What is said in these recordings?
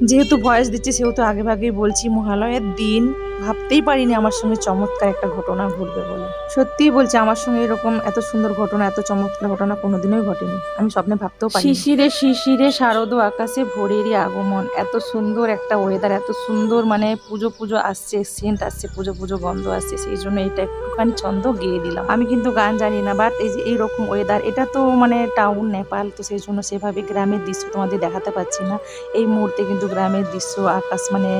যেহেতু ভয়েস দিচ্ছি সেহেতু আগে ভাগেই বলছি মহালয়ের দিন ভাবতেই পারিনি আমার সঙ্গে চমৎকার একটা ঘটনা ঘটবে বলে। সত্যিই বলছি, আমার সঙ্গে এরকম এত সুন্দর ঘটনা, এত চমৎকার ঘটনা কোনোদিনই ঘটেনি। আমি স্বপ্নে ভাবতেও পারি শিশিরে শিশিরে শারদ আকাশে ভোরেরই আগমন। এত সুন্দর একটা ওয়েদার এত সুন্দর মানে পুজো পুজো আসছে সেন্ট আসছে, পুজো পুজো গন্ধ আসছে, সেই জন্য এটা একটুখানি ছন্দ গেয়ে দিলাম। আমি কিন্তু গান জানি না বাট এই যে এইরকম ওয়েদার এটা তো মানে টাউন নেপাল, তো সেই জন্য সেভাবে গ্রামের দৃশ্য তোমাদের দেখাতে পাচ্ছি না। এই মুহূর্তে কিন্তু গ্রামের দৃশ্য, আকাশ মানে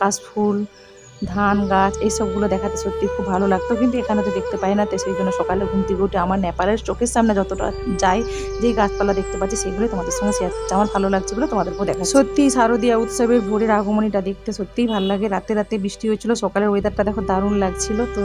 কাশফুল ধান, গাছ এইসবগুলো দেখাতে সত্যি খুব ভালো লাগতো। কিন্তু এখানে তো দেখতে পাই না, তো সেই জন্য সকালে ঘুম থেকে উঠে আমার নেপালের চোখের সামনে যতটা যাই, যেই গাছপালা দেখতে পাচ্ছি, সেগুলোই তোমাদের সঙ্গে শেয়ার করতে আমার ভালো লাগছে বলে তোমাদেরকেও দেখা সত্যি শারদীয়া উৎসবের ভোরের আগমনীটা দেখতে সত্যিই ভালো লাগে। রাতে রাতে বৃষ্টি হয়েছিল, সকালের ওয়েদারটা দেখো দারুণ লাগছিল। তো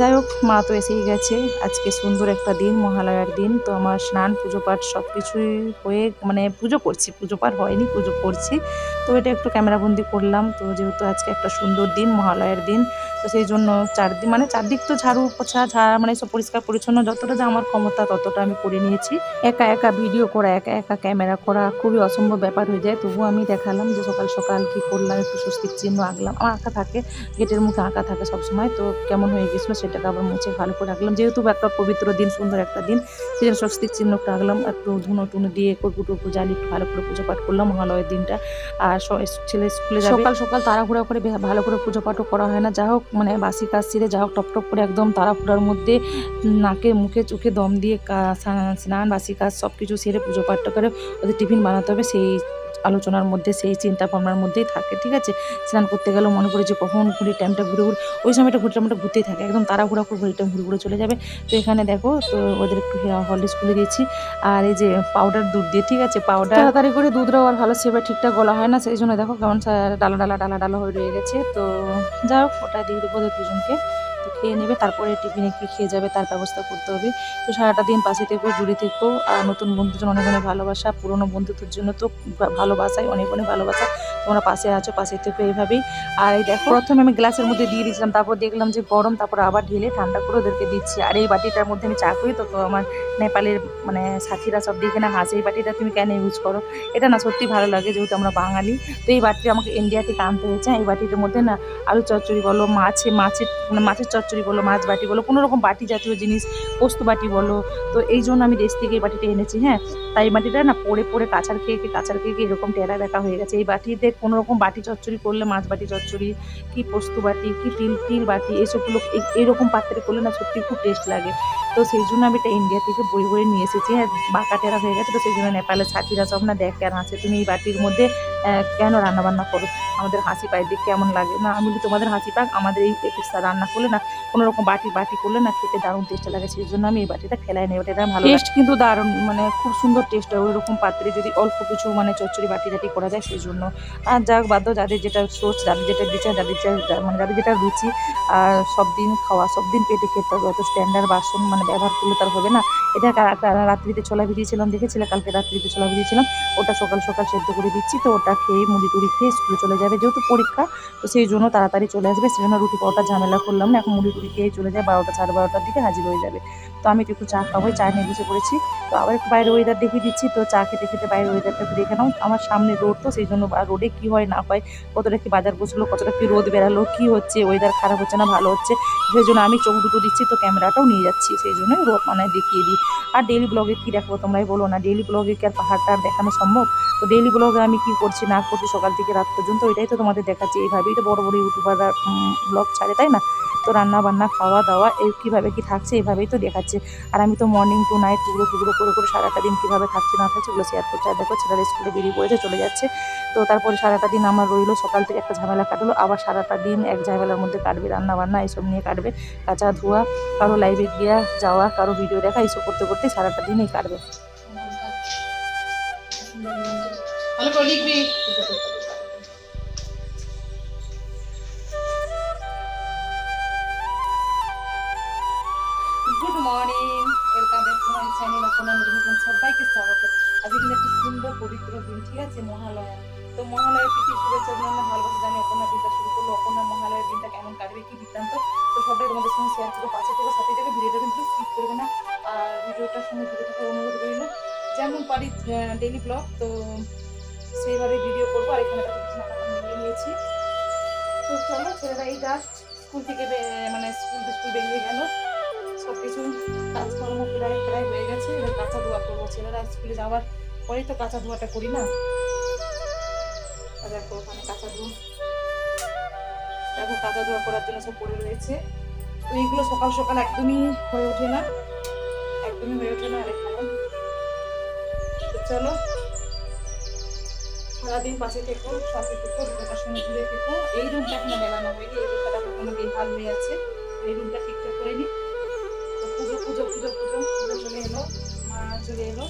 যাই হোক, মা তো এসেই গেছে। আজকে সুন্দর একটা দিন, মহালয়ার দিন। তো আমার স্নান, পুজো পাঠ সব কিছুই হয়ে মানে পুজো করছি। পুজো পাঠ হয়নি, পুজো করছি। তো এটা একটু ক্যামেরাবন্দি করলাম। তো যেহেতু আজকে একটা সুন্দর দিন মহালয়ের দিন তো সেই জন্য চারদিক মানে চারদিক তো ঝাড়ু পোছা, ঝাড় মানে সব পরিষ্কার পরিচ্ছন্ন, যতটা যা আমার ক্ষমতা ততটা আমি করে নিয়েছি। একা একা ভিডিও করা, একা একা ক্যামেরা করা খুবই অসম্ভব ব্যাপার হয়ে যায়। তবুও আমি দেখালাম যে সকাল সকাল কি করলাম, একটু স্বস্তির চিহ্ন আঁকলাম। আমার আঁকা থাকে, গেটের মুখে আঁকা থাকে সবসময়। তো কেমন হয়ে গেছিল সেটাকে আবার মুছে ভালো করে রাখলাম যেহেতু একটা পবিত্র দিন, সুন্দর একটা দিন, সেই জন্য স্বস্তিক চিহ্নটা রাখলাম একটু ধুনো টুনো দিয়ে কর্পু জ্বালিয়ে একটু ভালো করে পুজো পাঠ করলাম মহালয়ের দিনটা। আর ছেলে স্কুলে সকাল সকাল তাড়াহুড়া করে ভালো করে পুজো পাঠও করা হয় না। যা হোক মানে বাসি কাজ সেরে যা হোক, টপ করে একদম তাড়াহুড়ার মধ্যে নাকে, মুখে, চোখে দম দিয়ে স্নান, বাসি কাজ সব কিছু সেরে পুজো পাঠ করে ওদের টিফিন বানাতে হবে, সেই আলোচনার মধ্যে, সেই চিন্তা ভাবনার মধ্যেই থাকে, ঠিক আছে? স্নান করতে গেলেও মনে করে যে কখন ঘুরি টাইমটা ঘুরে ঘুরে, ওই সময়টা ঘুরে টাইমটা ঘুরতেই থাকে, একদম তাড়াহুড়া করে ঘুরে টাইম ঘুরে ঘুরে চলে যাবে। তো এখানে দেখো, তো ওদের একটু হলদিস খুলে দিয়েছি আর এই যে পাউডার দুধ দিয়ে, ঠিক আছে? পাউডার তাড়াতাড়ি করে দুধটাও আর ভালো সেভাবে ঠিকঠাক গলা হয় না, সেই জন্য দেখো কেমন ডালা ডালা ডালা ডালা হয়ে রয়ে গেছে। তো যাই হোক ওটা দিয়ে দেবো দুজনকে। তো খেয়ে নেবে, তারপরে টিফিনে কি খেয়ে যাবে, তার ব্যবস্থা করতে হবে। তো সারাটা দিন পাশে থেকো জুড়ে থেকো। আর নতুন বন্ধুদের অনেক অনেক ভালোবাসা, পুরনো বন্ধুদের জন্য তো ভালোবাসাই, অনেক অনেক ভালোবাসা। তোমরা পাশে আছো, পাশে থেকো এইভাবেই। আর এই দেখো, প্রথমে আমি গ্লাসের মধ্যে দিয়ে দিয়েছিলাম, তারপর দেখলাম যে গরম, তারপর আবার ঢেলে ঠান্ডা করে ওদেরকে দিচ্ছি। আর এই বাটিটার মধ্যে আমি চা করি, তো তো আমার নেপালের মানে সাথীরা সব দেখে না হাসে, এই বাটিটা তুমি কেন ইউজ করো? এটা না সত্যি ভালো লাগে, যেহেতু আমরা বাঙালি। তো এই বাটিটা আমাকে ইন্ডিয়া থেকে আনতে হয়েছে, এই বাটিটার মধ্যে না আলু চচ্চড়ি বলো, মাছে, মাছের মানে মাছের চচ্চড়ি বলো, মাছ বাটি বলো, কোনো রকম বাটি জাতীয় জিনিস, পোস্ত বাটি বলো। তো এই জন্য আমি দেশ থেকে এই বাটিটা এনেছি হ্যাঁ। তাই বাটিটা না পড়ে পড়ে কাছার খেয়ে কাছার খেয়ে এরকম টেরা বেঁকা হয়ে গেছে। এই বাটিতে কোনো রকম বাটি চচ্চড়ি করলে মাছ বাটি চচ্চড়ি, কি পোস্ত বাটি, কি তিল তিল বাটি, এসবগুলো এইরকম পাত্রে করলে না সত্যি খুব টেস্ট লাগে। তো সেই জন্য আমি এটা ইন্ডিয়া থেকে বই বই নিয়ে এসেছি। হ্যাঁ বাঁকা টেরা হয়ে গেছে তো সেই জন্য নেপালের সাথীরা সব না দেখে আর হাসে তুমি এই বাটির মধ্যে কেন রান্না বান্না করো? আমাদের হাসি পায় দেখে কেমন লাগে। না আমি বলি তোমাদের হাসি পাক আমাদের এই রান্না করলে না কোনো রকম বাটি বাটি করলে না খেতে দারুণ টেস্ট লাগে। সেই জন্য আমি এই বাটিটা খেলাই নেই এটা ভালো টেস্ট কিন্তু দারুণ মানে খুব সুন্দর টেস্ট হয়। ওই রকম পাত্রে যদি অল্প কিছু মানে চচ্চড়ি বাটি টাটি করা যায় সেই জন্য। আর যাক বাদ যাদের যেটা সোচ যাদের যেটা বিচার যাদের যেটা মানে যাদের যেটা রুচি আর সব দিন খাওয়া সব দিন পেটে খেতে হবে। অত স্ট্যান্ডার্ড বাসন মানে ব্যবহার করলে তার হবে না। এটা রাত্রিতে ছোলা ভিজিয়েছিলাম, দেখেছিলে? কালকে রাত্রিতে ছোলা ভিজিয়েছিলাম। ওটা সকাল সকাল সেদ্ধ করে দিচ্ছি, তো ওটা খেয়ে মুড়ি টুড়ি খেয়ে স্কুলে চলে যাবে। যেহেতু পরীক্ষা, তো সেই জন্য তাড়াতাড়ি চলে আসবে। সেই জন্য রুটি পাওয়াটা ঝামেলা করলাম না। এখন মুড়ি টুড়ি খেয়ে চলে যায়। বারোটা, সাড়ে বারোটার দিকে হাজির হয়ে যাবে। তো আমি একটু চা খাব, চা নিয়ে বসে পড়েছি। তো আবার একটু বাইরে ওয়েদার দেখিয়ে দিচ্ছি। তো চা খেতে খেতে বাইরে ওয়েদারটা একটু দেখে নাও। আমার সামনে রোড তো সেই জন্য রোডে কি হয় না হয়, কতটা কি বাজার বসল, কতটা কি রোদ বেরালো, কি হচ্ছে ওয়েদার খারাপ হচ্ছে না, ভালো হচ্ছে, সেই জন্য আমি চোখ দুটো দিচ্ছি, তো ক্যামেরাটাও নিয়ে যাচ্ছি, সেই জন্যই রোদ মানে দেখিয়ে দিই। আর ডেইলি ব্লগে কী দেখাবো তোমরাই বলো না ডেইলি ব্লগে কি আর পাহাড়টা আর দেখানো সম্ভব? তো ডেইলি ব্লগে আমি কি করছি, না করছি, সকাল থেকে রাত পর্যন্ত ওইটাই তো তোমাদের দেখাচ্ছি। এইভাবেই তো বড় বড় ইউটিউবাররা ব্লগ ছাড়ে, তাই না? তো রান্না বান্না, খাওয়া দাওয়া এই কীভাবে কি থাকছে এইভাবেই তো দেখাচ্ছে। আর আমি তো মর্নিং টু নাইট টুকরো টুকরো করে করে সারাটা দিন কীভাবে থাকছে না থাকছে ওগুলো শেয়ার করছে। আর দেখো ছেলেরা স্কুলে বেরিয়ে পড়েছে, চলে যাচ্ছে। তো তারপরে সারাটা দিন আমার রইল, সকাল থেকে একটা ঝামেলা কাটলো, আবার সারাটা দিন এক ঝামেলার মধ্যে কাটবে রান্না বান্না এইসব নিয়ে কাটবে, কাঁচা ধোয়া, কারও লাইভে গিয়া যাওয়া কারও ভিডিও দেখা এইসব করতে করতে সারাটা দিনই কাটবে। থাকার অনুরোধ রইল যেমন পারি ডেইলি ব্লগ তো সেইভাবে ভিডিও করব। আর এখানে মিলিয়ে নিয়েছি। তো চলো, ছেলেরা এই জাস্ট স্কুল থেকে মানে স্কুল স্কুল বেরিয়ে গেল। সব কিছু কাজকর্ম প্রায় প্রায় হয়ে গেছে। এবার কাঁচা ধোয়া করব। ছেলেরা স্কুলে যাওয়ার পরেই তো কাঁচা ধোয়াটা করি না? দেখো ওখানে কাঁচা ধোয়া দেখো কাঁচা ধোয়া করার জন্য সব পড়ে রয়েছে। তো এইগুলো সকাল সকাল একদমই হয়ে ওঠে না। একদমই ওঠে না চলো। সারাদিন পাশে থেকো সাথে থেকো রুমটার সঙ্গে ঘুরে থেকো। এই রুমটা এখনও মেলানো হয়নি, এই রুমটা কোনো বেহাল হয়ে আছে। এই রুমটা ঠিকঠাক করে নি। পুজো পুজো পুজো পুজো পুজো চলে এলো, মা চলে এলো।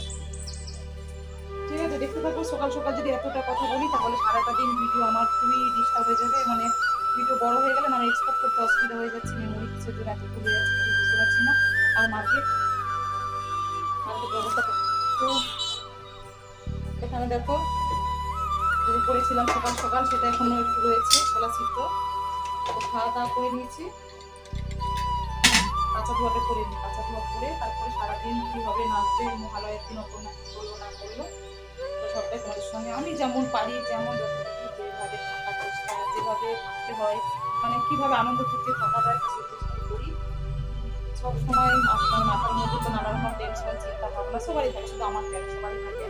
ঠিক আছে, দেখতে থাকো, সকাল সকাল যদি এতটা কথা বলি, তাহলে সারাটা দিন ভিডিও আমার খুবই ডিস্টার্ব হয়ে যাবে। মানে ভিডিও বড় হয়ে গেলে না আমার এক্সপোর্ট করতে অসুবিধা হয়ে যাচ্ছে মেমোরি জন্য এত ভুলে যাচ্ছে কিছু বুঝতে পারছি না। আর মার্কেট এখানে দেখো যদি করেছিলাম সকাল সকাল, সেটা এখনও একটু রয়েছে ছোলা। সিদ্ধ খাওয়া দাওয়া করে নিয়েছি। কাঁচা ধোয়াটা করে নিই কাঁচা ধোয়া করে তারপরে সারাদিন কি হবে না হবে, মহালয়ের দিন অপর করল না করল সবটাই তোমাদের সঙ্গে। আমি যেমন পারি, যেমন যেভাবে থাকার চেষ্টা, যেভাবে থাকতে হয় মানে কীভাবে আনন্দ করতে থাকা যায় সে চেষ্টা সব সময় আপনার মাথার মধ্যে তো নানা রকম টেনশন চিন্তা ভাবনা সবারই থাকে, শুধু আমার কেন সবারই থাকে।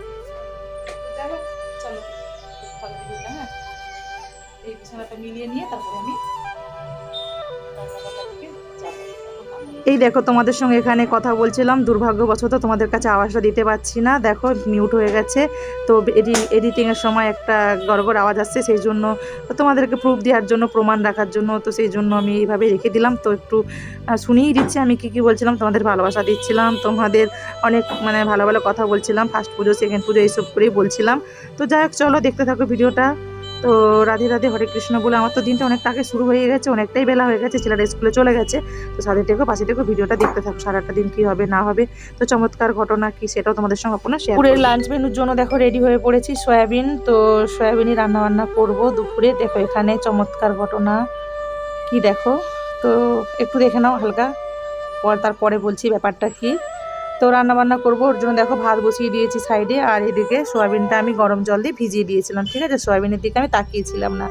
যাই হোক, চলো, ভালো ভিডিওটা হ্যাঁ? এই বিছানাটা মিলিয়ে নিয়ে তারপরে আমি রান্নাবান্নার এই দেখো, তোমাদের সঙ্গে এখানে কথা বলছিলাম, দুর্ভাগ্যবশত তোমাদের কাছে আওয়াজটা দিতে পারছি না। দেখো মিউট হয়ে গেছে। তো এডি এডিটিংয়ের সময় একটা গড়গড় আওয়াজ আসছে, সেই জন্য তোমাদেরকে প্রুফ দেওয়ার জন্য, প্রমাণ রাখার জন্য, তো সেই জন্য আমি এইভাবে রেখে দিলাম। তো একটু শুনিয়েই দিচ্ছি, আমি কী কী বলছিলাম, তোমাদের ভালোবাসা দিচ্ছিলাম, তোমাদের অনেক মানে ভালো ভালো কথা বলছিলাম ফার্স্ট পুজো সেকেন্ড পুজো, এইসব করেই বলছিলাম। তো যাই হোক, চলো, দেখতে থাকো ভিডিওটা। তো রাধে রাধে হরে কৃষ্ণ বলে আমার তো দিনটা অনেকটা আগে শুরু হয়ে গেছে অনেকটাই বেলা হয়ে গেছে ছেলেরা স্কুলে চলে গেছে। তো সাথে থেকো পাশে থেকো ভিডিওটা দেখতে থাকো সারাটা দিন কি হবে না হবে। তো চমৎকার ঘটনা কি সেটাও তোমাদের সঙ্গে আপনার শেয়ার দুপুরের লাঞ্চ মেনুর জন্য দেখো রেডি হয়ে পড়েছি সয়াবিন। তো সয়াবিনই রান্না বান্না করব দুপুরে। দেখো এখানে চমৎকার ঘটনা। কি দেখো? তো একটু দেখে নাও হালকা। পর তারপরে বলছি ব্যাপারটা কি। তো রান্না বান্না করব, ওর জন্য দেখো ভাত বসিয়ে দিয়েছি সাইডে, আর এদিকে সয়াবিনটা আমি গরম জল দিয়ে ভিজিয়ে দিয়েছিলাম, ঠিক আছে? সয়াবিনের দিকে আমি তাকিয়েছিলাম না।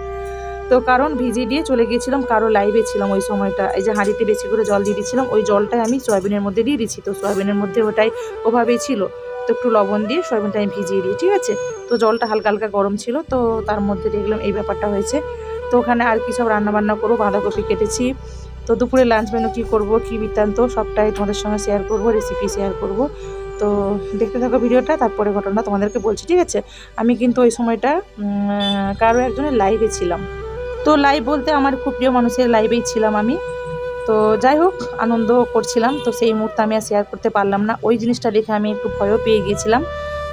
তো কারণ ভিজিয়ে দিয়ে চলে গিয়েছিলাম, কারও লাইভে ছিলাম ওই সময়টা, এই যে হাঁড়িতে বেশি করে জল দিয়ে দিয়েছিলাম, ওই জলটাই আমি সয়াবিনের মধ্যে দিয়ে দিচ্ছি তো সয়াবিনের মধ্যে ওটাই ওভাবেই ছিল। তো একটু লবণ দিয়ে সয়াবিনটা আমি ভিজিয়ে দিই, ঠিক আছে? তো জলটা হালকা হালকা গরম ছিল, তো তার মধ্যে দেখলাম এই ব্যাপারটা হয়েছে। তো ওখানে আর কি সব রান্নাবান্না করব, বাঁধাকপি কেটেছি তো দুপুরে লাঞ্চ মেনু কী করব, কী বৃত্তান্ত, সবটাই তোমাদের সঙ্গে শেয়ার করব রেসিপি শেয়ার করব। তো দেখতে থাকো ভিডিওটা, তারপরে ঘটনা তোমাদেরকে বলছি, ঠিক আছে? আমি কিন্তু ওই সময়টা কারও একজনের লাইভে ছিলাম। তো লাইভ বলতে আমার খুব প্রিয় মানুষের লাইভেই ছিলাম আমি। তো যাই হোক, আনন্দ করছিলাম। তো সেই মুহূর্তে আমি আর শেয়ার করতে পারলাম না। ওই জিনিসটা দেখে আমি একটু ভয়ও পেয়ে গিয়েছিলাম।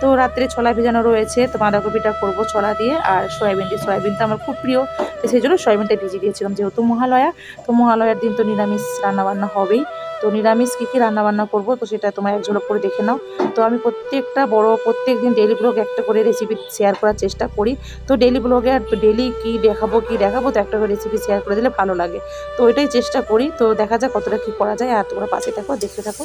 তো রাত্রে ছোলা ভেজানো রয়েছে, তো বাঁধাকপিটা করব ছোলা দিয়ে আর সয়াবিন দিয়ে। সয়াবিনটা আমার খুব প্রিয়, তো সেই জন্য সয়াবিনটা ভিজিয়ে দিয়েছিলাম যেহেতু মহালয়া। তো মহালয়ার দিন তো নিরামিষ রান্নাবান্না হবেই। তো নিরামিষ কী কী রান্নাবান্না করব, তো সেটা তোমরা এক ঝলক করে দেখে নাও। তো আমি প্রত্যেকটা বড়, প্রত্যেক দিন ডেলি ব্লগ একটা করে রেসিপি শেয়ার করার চেষ্টা করি। তো ডেলি ব্লগে আর ডেলি কী দেখাবো কী দেখাবো, তো একটা করে রেসিপি শেয়ার করে দিলে ভালো লাগে। তো ওইটাই চেষ্টা করি। তো দেখা যাক কতটা কী করা যায়। আর তোমরা পাশে থাকো, দেখতে থাকো।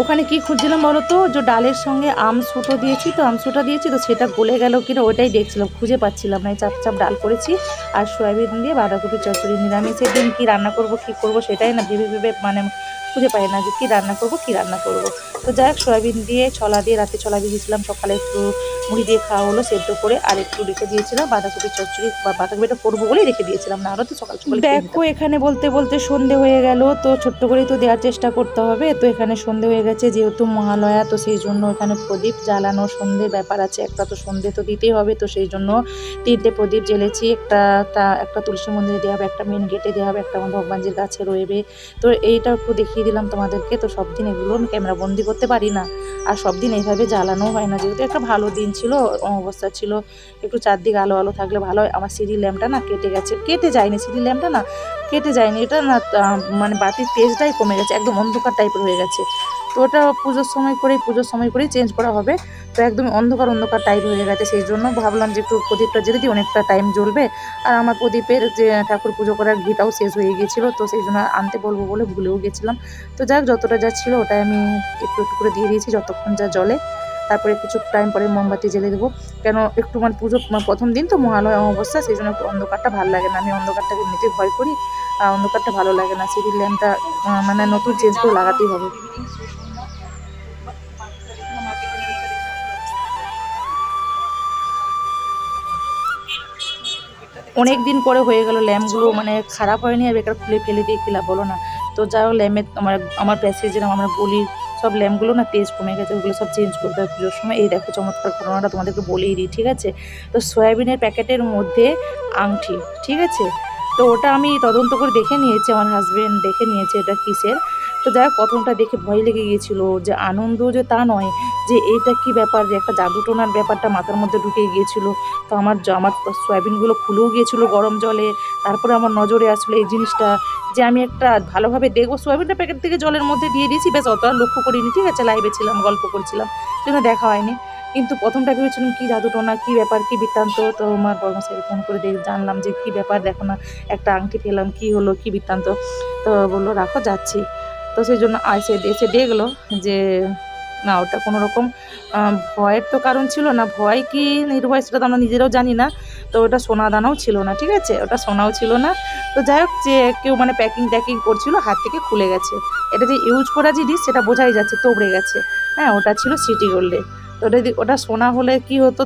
ওখানে কি খুঁজছিলাম বলো তো? যে ডালের সঙ্গে আম সুটো দিয়েছি তো, আম সুটো দিয়েছি তো সেটা গলে গেল কিনা ওইটাই দেখছিলাম, খুঁজে পাচ্ছিলাম না। চাপ চাপ ডাল করেছি আর সয়াবিন দিয়ে বাঁধাকপি, চচ্চড়ি নিরামিষের দিন কী রান্না করব, কি করব সেটাই না ভেবে ভেবে মানে খুঁজে পাই না যে কী রান্না করব, কি রান্না করব। তো যাই হোক, সয়াবিন দিয়ে, ছলা দিয়ে, রাতে ছলা ভিজিয়েছিলাম সকালে একটু মুড়ি দিয়ে খাওয়া হলো, সেদ্ধ করে আর একটু রেখে দিয়েছিলাম বাঁধাকপি চচ্চড়ি বা বাঁধাকপিটা করব বলেই রেখে দিয়েছিলাম, না আরও তো সকাল সকাল দেখো, এখানে বলতে বলতে সন্ধে হয়ে গেল, তো ছোট্ট করেই তো দেওয়ার চেষ্টা করতে হবে, তো এখানে সন্ধে হয়ে গেছে, যেহেতু মহালয়া, তো সেই জন্য এখানে প্রদীপ জ্বালানো সন্ধে ব্যাপার আছে, একটা তো সন্ধে তো দিতেই হবে, তো সেই জন্য তিনটে প্রদীপ জ্বেলেছি, একটা তা, একটা তুলসী মন্দিরে দেওয়া হবে, একটা মেন গেটে দেওয়া হবে, একটা আমার ভগবানজির কাছে রয়েবে তো এইটা একটু দেখিয়ে দিলাম তোমাদেরকে, তো সব দিন এগুলো ক্যামেরা বন্দি করতে পারি না। আর সব দিন এইভাবে জ্বালানো হয় না। যেহেতু একটা ভালো দিন ছিল অবস্থা ছিল, একটু চারদিক আলো আলো থাকলে ভালো হয়। আমার সিঁড়ি ল্যাম্পটা না কেটে গেছে। কেটে যায়নি সিঁড়ি ল্যাম্পটা না, কেটে যায়নি। এটা না মানে বাতির তেজটাই কমে গেছে, একদম অন্ধকার টাইপের হয়ে গেছে। তো ওটা পুজোর সময় করেই, পুজোর সময় করেই চেঞ্জ করা হবে। তো একদম অন্ধকার অন্ধকার টাইপ হয়ে গেছে, সেই জন্য ভাবলাম যে একটু প্রদীপটা জ্বেলে দিই, অনেকটা টাইম জ্বলবে। আর আমার প্রদীপের যে ঠাকুর পুজো করার ঘিটাও শেষ হয়ে গিয়েছিল, তো সেই জন্য আনতে বলব বলে ভুলেও গেছিলাম। তো যাক, যতটা যা ছিল ওটাই আমি একটু একটু করে দিয়ে দিয়েছি, যতক্ষণ যা জলে তারপরে কিছু টাইম পরে মোমবাতি জ্বেলে দেবো। কেন একটু মানে পুজো প্রথম দিন তো মহালয়া অমাবস্যা, সেই জন্য একটু অন্ধকারটা ভালো লাগে না। আমি অন্ধকারটাকে এমনিতেই ভয় করি, আর অন্ধকারটা ভালো লাগে না। সিঁড়ির ল্যাম্পটা মানে নতুন চেঞ্জ করে লাগাতেই হবে। অনেক দিন করে হয়ে গেল ল্যাম্পগুলো মানে খারাপ হয়নি আর বেকার খুলে ফেলে দিয়ে কিলা বলো না। তো যাই হোক ল্যাম্পের আমার আমার প্যাসেজের, আমার গলির সব ল্যাম্পগুলো না তেজ কমে গেছে, ওগুলো সব চেঞ্জ করতে হবে পুজোর সময়। এই দেখো চমৎকার ঘটনাটা তোমাদেরকে বলেই দিই, ঠিক আছে? তো সয়াবিনের প্যাকেটের মধ্যে আংটি, ঠিক আছে? তো ওটা আমি তদন্ত করে দেখে নিয়েছি, আমার হাজব্যান্ড দেখে নিয়েছে এটা কিসের। তো যাই হোক, প্রথমটা দেখে ভয় লেগে গিয়েছিল যে আনন্দ যে তা নয়। যে এইটা কি ব্যাপার? যে একটা জাদুটোনার ব্যাপারটা মাথার মধ্যে ঢুকে গিয়েছিল। তো আমার আমার সয়াবিনগুলো খুলেও গিয়েছিল গরম জলে। তারপরে আমার নজরে আসলো এই জিনিসটা যে আমি একটা ভালোভাবে দেখব। সোয়াবিনটা প্যাকেট থেকে জলের মধ্যে দিয়ে দিয়েছি। বেশ অতটা লক্ষ্য করিনি। ঠিক আছে, লাইভে ছিলাম, গল্প করছিলাম। সেজন্য দেখা হয়নি। কিন্তু প্রথমটা ভেবেছিলাম, কী জাদুটোনা, কী ব্যাপার, কী বৃত্তান্ত? তো আমার বর্মশাইকে ফোন করে দেখ, জানলাম যে কী ব্যাপার, দেখো না, একটা আংটি পেলাম কী হলো, কী বৃত্তান্ত? তো বলল, রাখো, যাচ্ছি। তো সেই জন্য এসে এসে দেখল যে না, ওটা কোনো রকম ভয়ের তো কারণ ছিল না। ভয় কি নির্ভয় সেটা তো আমরা নিজেরাও জানি না। তো ওটা সোনা দানাও ছিল না, ঠিক আছে? ওটা সোনাও ছিল না। তো যাই হোক, যে কেউ মানে প্যাকিং ট্যাকিং করছিল, হাত থেকে খুলে গেছে। এটা যে ইউজ করা জিনিস, সেটা বোঝাই যাচ্ছে, তোবড়ে গেছে। হ্যাঁ ওটা ছিল সিটি গোল্ডে তো ওটা যদি, ওটা সোনা হলে কি হতো?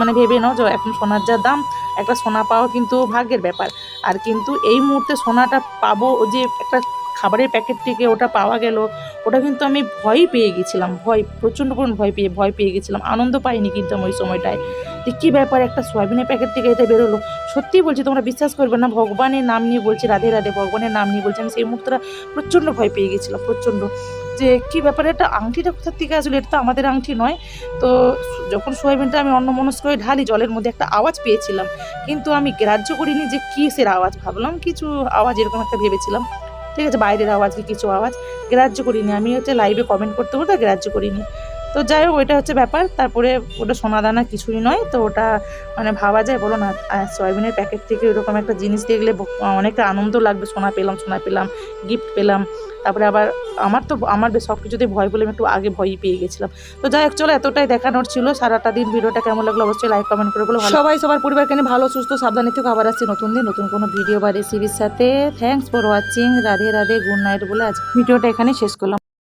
মানে ভেবে নাও যে এখন সোনার যা দাম, একটা সোনা পাওয়া কিন্তু ভাগ্যের ব্যাপার। আর কিন্তু এই মুহূর্তে সোনাটা পাবো যে একটা খাবারের প্যাকেট থেকে ওটা পাওয়া গেল, ওটা কিন্তু আমি ভয় পেয়ে গেছিলাম, ভয়, প্রচণ্ড পরিমাণ ভয় পেয়ে ভয় পেয়ে গেছিলাম, আনন্দ পাইনি কিন্তু আমি ওই সময়টায়। যে কী ব্যাপার, একটা সয়াবিনের প্যাকেট থেকে এটা বেরোলো। সত্যিই বলছি, তোমরা বিশ্বাস করবে না, ভগবানের নাম নিয়ে বলছি, রাধে রাধে ভগবানের নাম নিয়ে বলছি, আমি সেই মুহূর্তটা প্রচণ্ড ভয় পেয়ে গেছিলাম, প্রচণ্ড। যে কী ব্যাপার একটা আংটিটা কোথার থেকে আসলে? এটা তো আমাদের আংটি নয়। তো যখন সয়াবিনটা আমি অন্য মনস্ক হয়ে ঢালি, জলের মধ্যে একটা আওয়াজ পেয়েছিলাম। কিন্তু আমি গ্রাহ্য করিনি যে কী সের আওয়াজ, ভাবলাম কিছু আওয়াজ এরকম একটা ভেবেছিলাম। ঠিক আছে বাইরের আওয়াজ কি কিছু আওয়াজ। গ্রাহ্য করিনি, আমি হচ্ছে লাইভে কমেন্ট করতে করতে গ্রাহ্য করিনি। তো যাই হোক, ওইটা হচ্ছে ব্যাপার। তারপরে ওটা সোনা দানা কিছুই নয়, তো ওটা মানে ভাবা যায়, বলো না। সয়াবিনের প্যাকেট থেকে এরকম একটা জিনিস দেখলে অনেকটা আনন্দ লাগবে। সোনা পেলাম সোনা পেলাম গিফট পেলাম। তারপরে আবার আমার তো আমার সব কিছুতে ভয় বলে আমি একটু আগে ভয়ই পেয়ে গেছিলাম। তো যাই হোক, চলো, এতটাই দেখানোর ছিল। সারাটা দিন ভিডিওটা কেমন লাগল অবশ্যই লাইক কমেন্ট করে বলো। সবাই, সবার পরিবারকে নিয়ে ভালো, সুস্থ, সাবধানে থেকে। আবার আসছি নতুন দিন, নতুন কোনো ভিডিও বা রেসিপির সাথে। Thanks for watching Radhe Radhe good night বলে আজ ভিডিওটা এখানে শেষ করলাম।